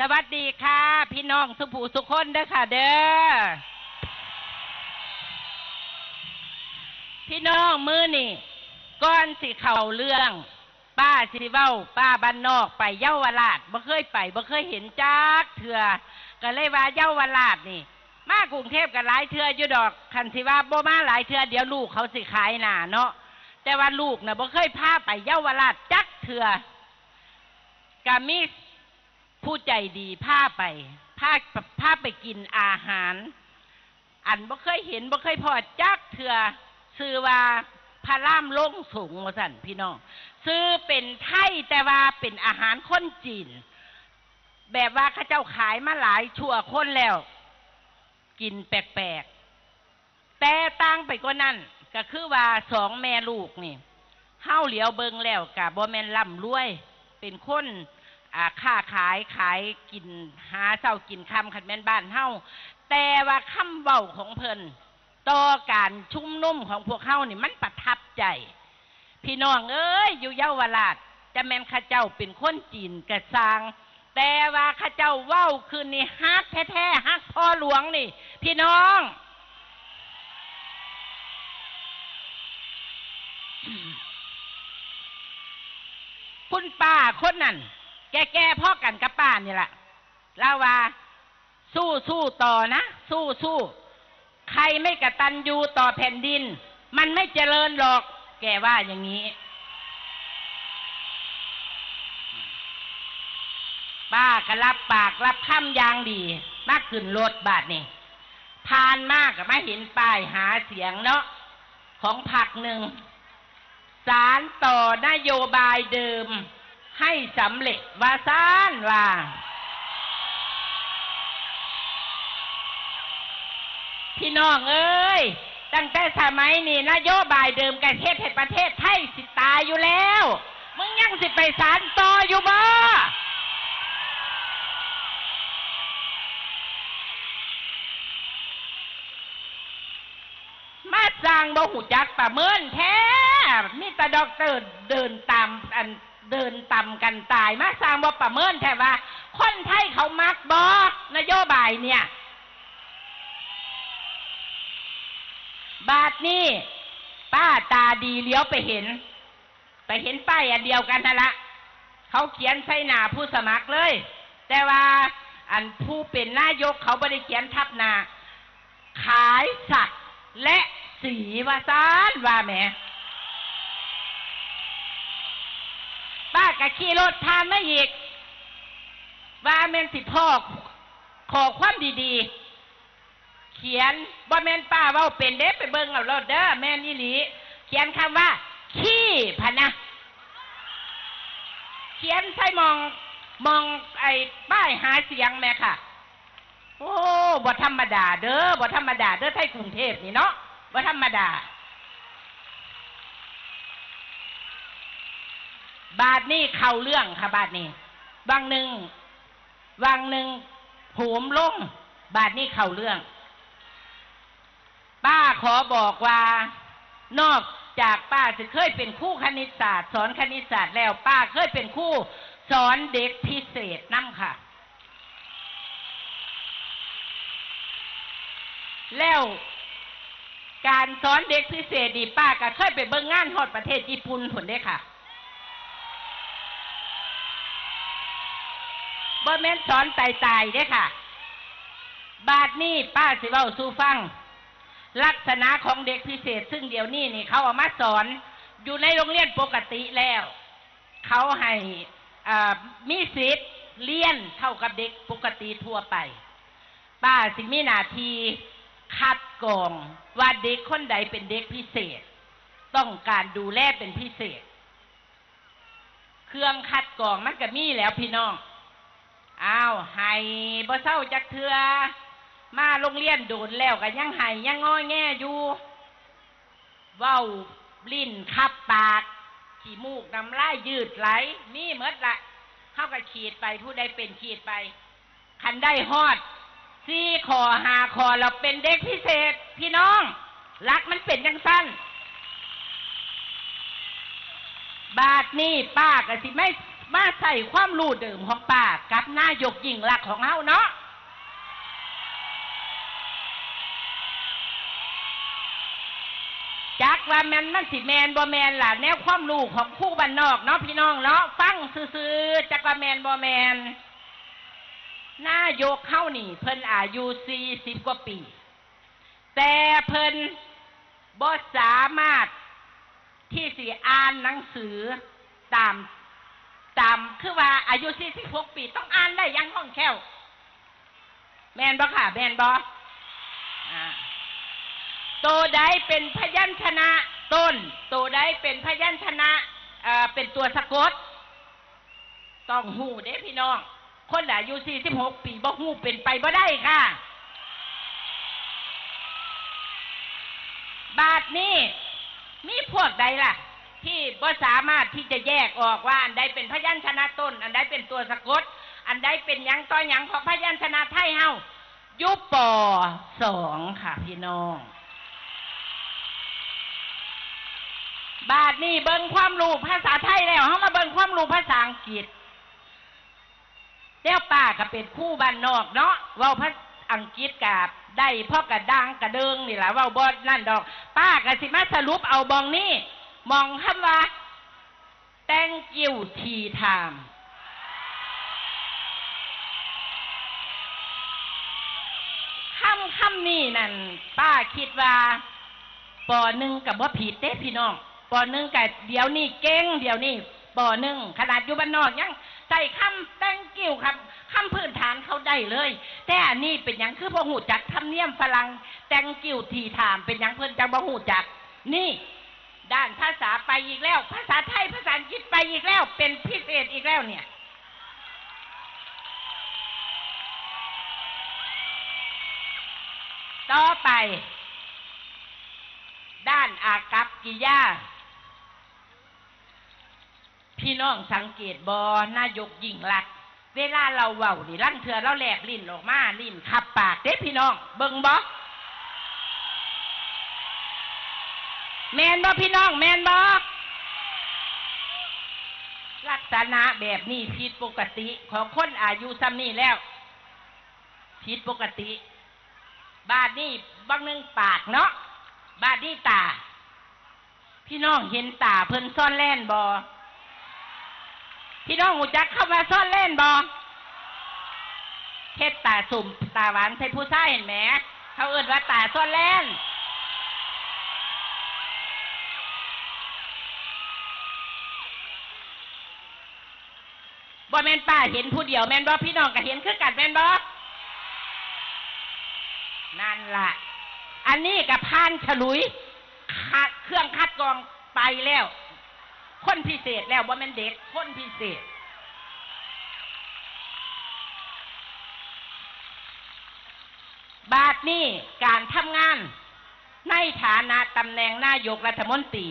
สวัสดีค่ะ พี่น้องสุภูสุคนเด้อค่ะ เด้อพี่น้องมือนี่ก้อนสิเข่าเรื่อง ป้าสิเว้า ป้าบ้านนอกไปเย้าวราชบ่เคยไปบ่เคยเห็นจักเถื่อก็เลยว่าเย้าวราชนี่ มากรุงเทพกันหลายเทื่ออยู่ดอกคันสิว่าบ่มาหลายเทื่อเดี๋ยวลูกเขาสิขายหน้าเนาะแต่ว่าลูกน่ะบ่เคยพาไปเย้าวราชจักเถื่อกามี ผู้ใจดีพาไปพาพาไปกินอาหาร อันบ่เคยเห็นบ่เคยพอจักเถื่อซื้อว่าพระล่ามลงสูงมาสั่นพี่น้องซื้อเป็นไทยแต่ว่าเป็นอาหารคนจีน แบบว่าข้าเจ้าขายมาหลายชั่วคนแล้ว กินแปลกๆแต่ต่างไปกว่านั้นก็คือว่าสองแม่ลูกนี่เฮาเหลียวเบิงแล้วกับบ่แมนร่ำรวย เป็นคน อ่าค้าขายขายกินหาเศร้ากินคำขัดแม่นบ้านเฮาแต่ว่าคำเว้าของเพิ่นต่อการชุมนุมของพวกเฮานี่มันประทับใจ พี่น้องเอ้ยอยู่เยาวราชจะแม่นข้าเจ้าเป็นคนจีนกระซางแต่ว่าข้าเจ้าเว้าคืนนี่ฮักแท้ๆฮักพ่อหลวงนี่ พี่น้องคุณป้าคนนั้น แก่ๆพ่อกันกับป้านี่แหละเล่าว่าสู้สู้ต่อนะ สู้สู้ใครไม่กระตันยูต่อแผ่นดิน มันไม่เจริญหรอก แกว่าอย่างนี้ ป้าก็รับปากรับคำยางดีมากขึ้นรถบาทนี่ผ่านมากกับไม่เห็นป้ายหาเสียงเนาะของผักหนึ่งสารต่อนโยบายเดิม ให้สำเร็จว่าซานว่าพี่น้องเอ้ย ตั้งแต่สมัยนี้นโยบายเดิมกันเทศให้ประเทศไทยสิตายอยู่แล้ว มึงยังสิไปสารต่ออยู่บ่มาสร้างบ่หูจักประเมินแท้ มีแต่ด็อกเตอร์เดินตามอัน เดินต่ำกันตายมาสร้างบ่ประเมินแท้ว่า คนไทยเขามักบ่นโยบายเนี่ย บาทนี่ป้าตาดีเลี้ยวไปเห็น ไปเห็นป้ายอันเดียวกันนั่นละเขาเขียนใส่หน้าผู้สมัครเลย แต่ว่าอันผู้เป็นนายกเขาไม่ได้เขียนทับหน้าขายสัตว์และสีว่าซานว่าแหม ป้ากะขี่รถทานไม่อีก ว่าแม่นสิพ่อขอความดีๆ เขียนบ่แม่นป้าเว้าเป็นเด้ไปเบิ่งเอารถเด้อแม่นอีหลี เขียนคำว่า ขี้พะนะ เขียนใส่มองมองไอ้ป้ายหาเสียงแม่ค่ะ โอ้บ่ธรรมดาเด้อบ่ธรรมดาเด้อไทยกรุงเทพนี่เนาะบ่ธรรมดา บาทนี่เข้าเรื่องค่ะบาทนี่บางหนึ่งวางหนึ่งโหมลง บาทนี่เข้าเรื่อง ป้าขอบอกว่านอกจากป้าจะเคยเป็นครู่คณิตศาสตร์ สอนคณิตศาสตร์แล้ว ป้าเคยเป็นครู่สอนเด็กพิเศษนั่มค่ะ แล้วการสอนเด็กพิเศษดีป้าก็เคยไปเบิ่งงานฮอดประเทศญี่ปุ่นผลได้ค่ะ บ่แม่นสอนตายตายเด้ค่ะ บาทนี้ป้าสิเว้าสู่ฟัง ลักษณะของเด็กพิเศษ ซึ่งเดี๋ยวนี้นี่เขาเอามาสอนอยู่ในโรงเรียนปกติแล้ว เขาให้มีสิทธิ์เรียนเท่ากับเด็กปกติทั่วไป ป้าสิมีหน้าที่คัดกรองว่าเด็กคนใดเป็นเด็กพิเศษ ต้องการดูแลเป็นพิเศษ เครื่องคัดกรองมันก็มีแล้วพี่น้อง อ้าวให้บ่เศร้าจักเทือมาโรงเรียนโดนแล้วก็ยังไห้ยังง้อแง่อยู่เว้าลิ้นคับปากขี้มูกน้ำลายยืดไหลมีเมดละเข้ากับขีดไปผู้ใดเป็นขีดไป คันได้ฮอดสี่คอหาคอเราเป็นเด็กพิเศษ พี่น้องรักมันเป็นยังสั้น บาทนี่ป้าก็สิไม่ มาใส่ความรู้เดิมของป้ากับนายกยิ่งรักของเฮาเนาะจักว่าแมนมันสิแมนบ่แมนล่ะแนวความรู้ของคู่บ้านนอกเนาะพี่น้องเนาะฟังซื่อๆจักว่าแมนบ่แมนนายกเข้านี่ เพิ่นอายุสี่สิบกว่าปี แต่เพิ่นบ่สามารถที่สิอ่านหนังสือตาม ตามคือว่าอายุสี่สิบหกปีต้องอ่านได้ยังคล่องแค่วแมนบ่ค่ะแมนบอโตใดเป็นพยัญชนะต้น โตใดเป็นพยัญชนะเอ่อเป็นตัวสะกด ต้องหูเด้พี่น้อง คนอายุสี่สิบหกปีบ่หูเป็นไปบ่ได้ค่ะ บาทนี้มีพวกใดล่ะ ที่บ่สามารถที่จะแยกออกว่าอันใดเป็นพยัญชนะต้น อันใดเป็นตัวสะกด อันใดเป็นยังต่อยังของพยัญชนะไทยเฮายุปปสองค่ะพี่น้อง บาทนี้เบิ่งความรู้ภาษาไทยแล้วเฮามาเบิ่งความรู้ภาษาอังกฤษแล้วป้าก็เป็นคู่บ้านนอกเนาะเว้าภาษาอังกฤษกับได้พ่อกระดังกระเดิงนี่แหละว้าบ่นั่นดอก ป้าก็สิมาสรุปเอาบองนี้ มองคำว่า thank you tea time คำคำนี้นั่นป้าคิดว่าปอหนึ่งกับว่าผิดเด้พี่น้องปอหนึ่งกับเดี๋ยวนี้เก่งเดี๋ยวนี้ปอหนึ่งขนาดอยู่บ้านนอกยังใส่คำ thank you ครับคำพื้นฐานเขาได้เลย แต่อันนี้เป็นยังคือพอหูจักทำเนียมฝรั่ง thank you tea time เป็นยังเพิ่อนจังบ่หูจัก นี่ ด้านภาษาไปอีกแล้ว ภาษาไทยภาษาอังกฤษไปอีกแล้ว เป็นพิเศษอีกแล้วเนี่ย ต่อไป ด้านอากับกิยาพี่น้องสังเกตบอนายกยิ่งรัก เวลาเราเว้านี่ลั่นเถื่อเราแหลกลิ้นออกมาลิ้นขับปากเด้พี่น้อง เบิ่งบอ แมนบอพี่น้อง แมนบอลักษณะแบบนี้ผิดปกติของคนอายุซ้ำนี่แล้วผิดปกติ บาดนี่บางหนึงปากเนาะบาดนี่ตา พี่น้องเห็นตาเพิ่นซ่อนแล่นบอพี่น้องหูจักเข้ามาซ่อนเล่นบอเฮ็ดตาสุ่มตาหวานใส่ผู้ชายเห็นไหมเขาเอื่นว่าตาซ่อนเล่น บ่แม่นป้าเห็นผู้เดียวแม่นบ่พี่น้องก็เห็นคือกันแม่นบ่นั่นล่ะ อันนี้กับพานฉลุยคัดเครื่องคัดกรองไปแล้ว คนพิเศษแล้วว่าแม่นเด็ก คนพิเศษ บาทนี้การทำงาน ในฐานะตำแหน่งนายกรัฐมนตรี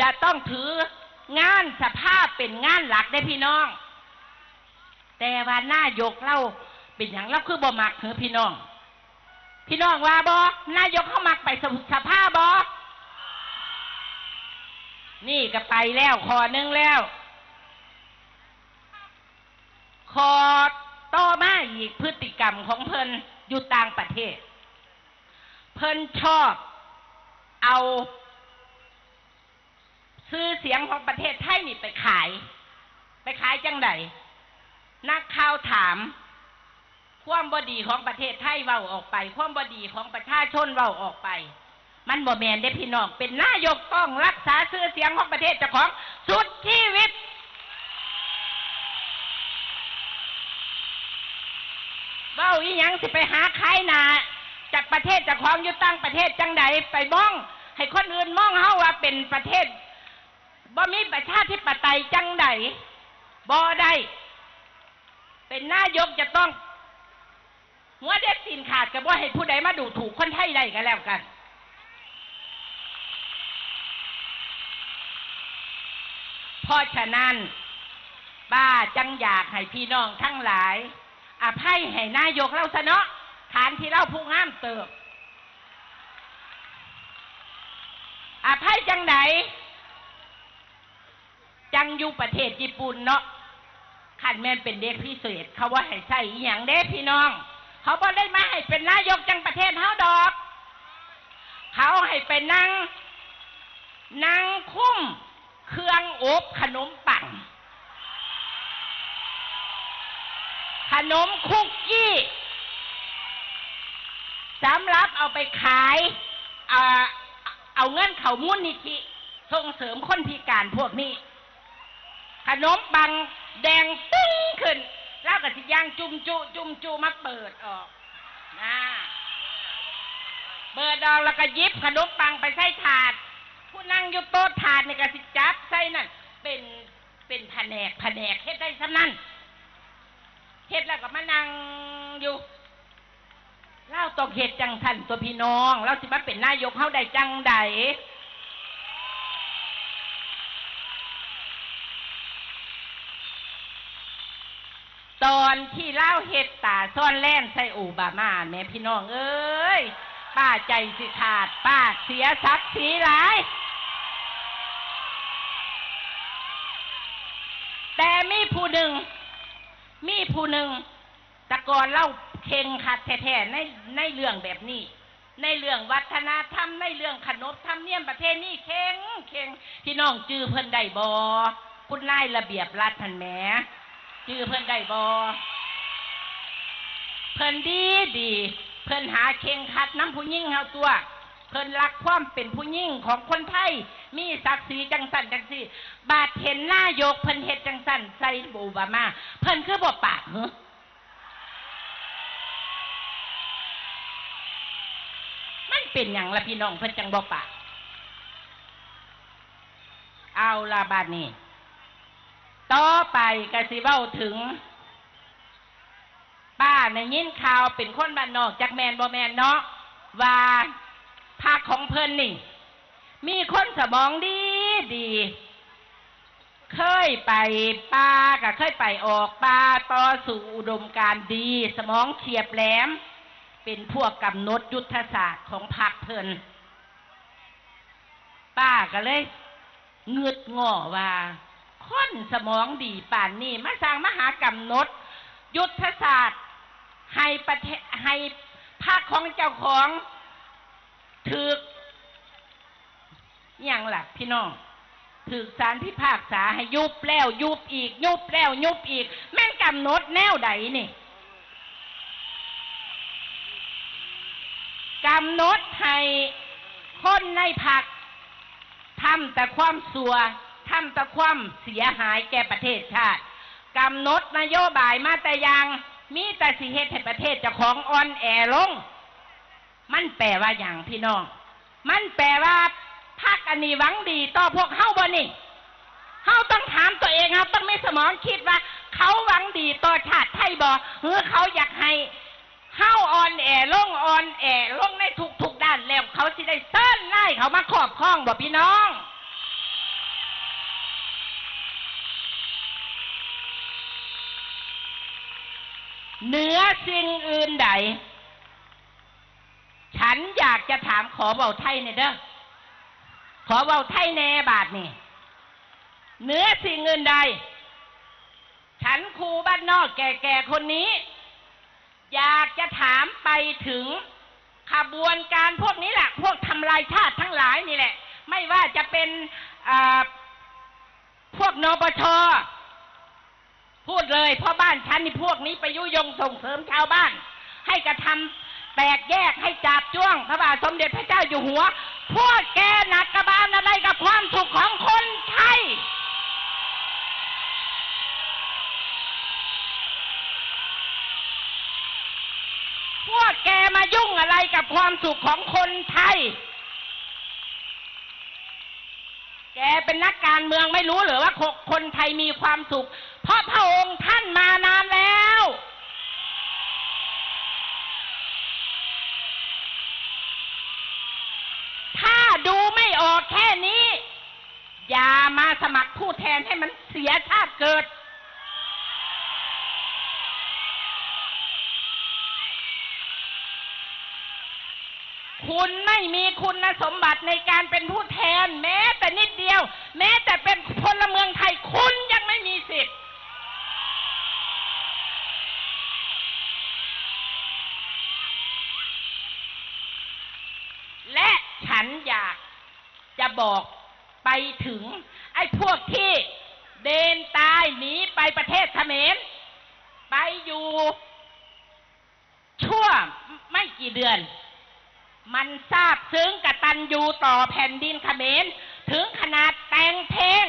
จะต้องถืองานสภาพเป็นงานหลักได้พี่น้อง แต่ว่านายกเล่าเป็นอย่างเราคือบ่มักเหรอพี่น้อง พี่น้องว่าบอนายกเข้ามักไปสมุทรสภาบอนี่ก็ไปแล้วคอนึงแล้วคอต่อมาอีกพฤติกรรมของเพิ่นอยู่ต่างประเทศ เพิ่นชอบเอาซื้อเสียงของประเทศไทยนี่ไปขาย ไปขายจังได นักข่าวถาม ความบดีของประเทศไทยเว้าออกไป ความบดีของประชาชนเว้าออกไป มันบ่แมนได้พี่น้อง เป็นนายกต้องรักษาชื่อเสียงของประเทศเจ้าของสุดชีวิต เว้าอีหยังสิไปหาใครนาจากประเทศเจ้าของอยู่ตั้งประเทศจังใดไปบ้อง ให้คนอื่นมองเฮาว่าเป็นประเทศบ่มีประชาธิปไตยจังใดบ่ได้ เป็นนายกจะต้อง หัวเด็ดตีนขาดกับว่าให้ผู้ใดมาดูถูกคนไทยได้กันแล้วกัน เพราะฉะนั้นป้าจังอยากให้พี่น้องทั้งหลาย อภัยให้นายกเราซะเนาะฐานที่เราผู้งามเติบ อภัยจังไหน จังอยู่ประเทศญี่ปุ่นเนาะ ขันแม่นเป็นเด็กพิเศษ เขาว่าให้ใส่อหย่างเด็กพี่น้อง เขาบ่ได้มาให้เป็นนายกจังประเทศเฮาดอก เขาให้เป็นนั่งนั่งคุ้มเครื่องอบขนมปังขนมคุกกี้สำหรับเอาไปขายเอาเอาเงินเขามูลนิธิส่งเสริมคนพิการพวกนี้ ขนมปัง แดงตึ้งขึ้น แล้วก็สิย่างจุ่มจุจุ่มจุมาเปิดออกนะเปิดออกแล้วก็ยิบขนมปังไปใส่ถาด ผู้นั่งอยู่โต๊ะถาดนี่ก็สิจับใส่นั่นเป็นเป็นแผนกแผนกเฮ็ดได้ซำนั่นเฮ็ดแล้วก็มานั่งอยู่เล่าต้องเฮ็ดจังทันตัวพี่น้องเราสิมาเป็นนายกเฮาได้จังใด ตอนที่เล่าเฮ็ดตาซ่อนแล่นใส่โอบามาแม่พี่น้องเอ้ยป้าใจสิขาด ป้าเสียศักดิ์ศรีหลาย แต่มีผู้หนึ่ง มีผู้หนึ่งแตะกอนเล่าเข่งขัดแท้ๆในในเรื่องแบบนี้ ในเรื่องวัฒนธรรมในเรื่องขนบธรรมเนียมประเทศนี่เข่งเข่งพี่น้องจื้อเพิ่นได้บอคุณนายระเบียบรัฐพันแหม จื้อเพิ่อนได้บอเพิ่อนดีดี เพิ่อนหาเข่งขัดน้ำผู้ยิ่งเฮาตัว เพิ่อนรักความเป็นผู้ยิ่งของคนไทย มีศักดิ์ศรีจังสันจังสีบาดเห็นหน้ายกเพิ่อนเฮ็ดจังสันใส่โบบามา เพิ่อนคือบ่ปากเหรอมันเป็นอย่างละพี่น้องเพิ่อนจังบ่ปาก เอาละบาดนี้ ต่อไปกสิเว้าถึง ป้าในยินข่าวเป็นคนบ้านนอกจากแมนบ่แมนเนาะว่าภาคของเพิ่นนี่ มีคนสมองดีดี เคยไปป่าก็เคยไปออกป่าต่อสู่อุดมการดี สมองเฉียบแหลม เป็นพวกกำหนดยุทธศาสตร์ของพรรคเพิ่นป้าก็เลยเงืดง่อว่า คนสมองดีป่านนี้มาสร้างมหากำหนดยุทธศาสตร์ให้ประเทศให้ภาคของเจ้าของถืออย่างล่ะพี่น้องถือสารพิพากษาให้ยุบแล้ว ยุบอีก ยุบแล้ว ยุบอีก แม่นกำหนดแนวใดนี่กำหนดให้คนในพักทำแต่ความสัว ทำต่ความเสียหายแก่ประเทศชาติกำหนดนโยบายมาแต่ยังมีแต่สิเหตุให้ประเทศจ้าของอ่อนแอลง มันแปลว่าอย่างพี่น้อง มันแปลว่าพักอันนี้หวังดีต่อพวกเฮาบ่นี่เฮาต้องถามตัวเองเฮาต้องมีสมองคิดว่า เขาหวังดีต่อชาติไทยบ่หรือเขาอยากให้เฮาอ่อนแอลงอ่อนแอลงในทุกๆด้านแล้วเขาสิได้เส้นไล่เขามาครอบครองบ่พี่น้อง เหนือสิ่งอื่นใด ฉันอยากจะถามขอเบาไทยเนี่ยเด้อ ขอเบาไทยแน่บาทนี่ เหนือสิ่งอื่นใด ฉันครูบ้านนอกแก่ๆคนนี้ อยากจะถามไปถึงขบวนการพวกนี้แหละ พวกทำลายชาติทั้งหลายนี่แหละ ไม่ว่าจะเป็นพวกนปช พูดเลยเพราะบ้านฉันนี่พวกนี้ไปยุยงส่งเสริมชาวบ้าน ให้กระทำแตกแยกให้จับจ้วงพระบาทสมเด็จพระเจ้าอยู่หัว พวกแกหนักกระบาลอะไรกับความสุขของคนไทยพวกแกมายุ่งอะไรกับความสุขของคนไทย แกเป็นนักการเมืองไม่รู้หรือว่าคนคนไทยมีความสุข เพราะพระองค์ท่านมานานแล้ว ถ้าดูไม่ออกแค่นี้ อย่ามาสมัครผู้แทนให้มันเสียชาติเกิด คุณไม่มีคุณสมบัติในการเป็นผู้แทนแม้ นิดเดียว แม้แต่เป็นพลเมืองไทยคุณยังไม่มีสิทธิ์และฉันอยากจะบอกไปถึง ไอ้พวกที่เดินตายหนีไปประเทศเขมรไปอยู่ ชั่วไม่กี่เดือน มันทราบซึ้งกระตันยูต่อแผ่นดินเขมร ถึงขนาดแต่งเพลง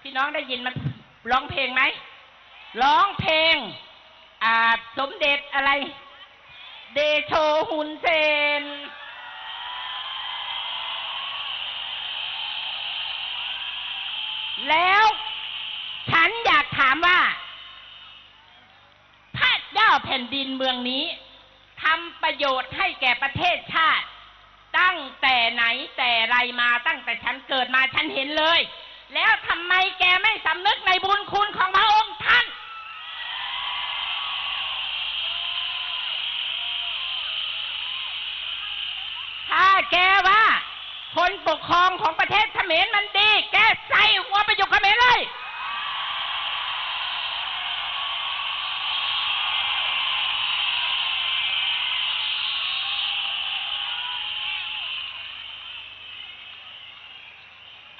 พี่น้องได้ยินมันร้องเพลงไหมร้องเพลง อ่า สมเด็จอะไร เดโชหุนเซน แล้วฉันอยากถามว่า พระเจ้าแผ่นดินเมืองนี้ทำประโยชน์ให้แก่ประเทศชาติ ตั้งแต่ไหนแต่ไรมาตั้งแต่ฉันเกิดมาฉันเห็นเลย แล้วทำไมแกไม่สำนึกในบุญคุณของพระองค์ท่าน ถ้าแกว่า คนปกครองของประเทศเขมรมันดี แกใส่หัวไปอยู่เขมรเลย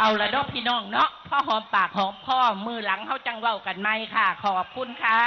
เอาละเนาะพี่น้องเนาะพ่อหอมปากหอมพ่อมือหลังเขาจังเว้ากันไหมค่ะ ขอบคุณค่ะ